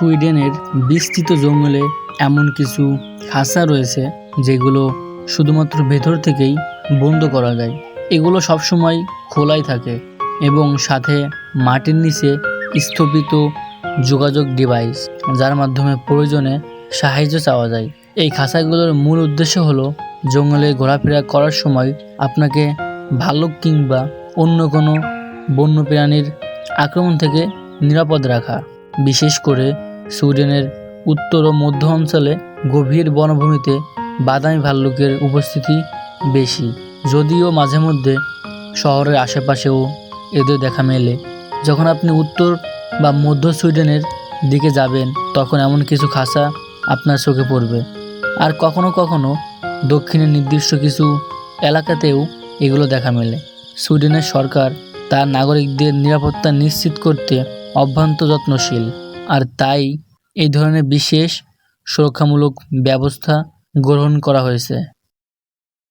সুইডেনের বিস্তৃত জঙ্গলে এমন কিছু খাঁচা রয়েছে যেগুলো শুধুমাত্র ভেতর থেকেই বন্ধ করা যায়। এগুলো সবসময় খোলাই থাকে এবং সাথে মাটির নিচে স্থপিত যোগাযোগ ডিভাইস, যার মাধ্যমে প্রয়োজনে সাহায্য চাওয়া যায়। এই খাঁচাগুলোর মূল উদ্দেশ্য হলো জঙ্গলে ঘোরাফেরা করার সময় আপনাকে ভাল্লুক কিংবা অন্য কোনো বন্য প্রাণীর আক্রমণ থেকে নিরাপদ রাখা, বিশেষ করে সুইডেনের উত্তর ও মধ্য অঞ্চলে গভীর বনভূমিতে বাদামি ভাল্লুকের উপস্থিতি বেশি, যদিও মাঝে মধ্যে শহরের আশেপাশেও এদের দেখা মেলে। যখন আপনি উত্তর বা মধ্য সুইডেনের দিকে যাবেন, তখন এমন কিছু খাঁচা আপনার চোখে পড়বে। আর কখনো কখনো দক্ষিণের নির্দিষ্ট কিছু এলাকাতেও এগুলো দেখা মেলে। সুইডেনের সরকার তার নাগরিকদের নিরাপত্তা নিশ্চিত করতে অভ্যন্ত যত্নশীল আর তাই এই ধরনের বিশেষ সুরক্ষামূলক ব্যবস্থা গ্রহণ করা হয়েছে।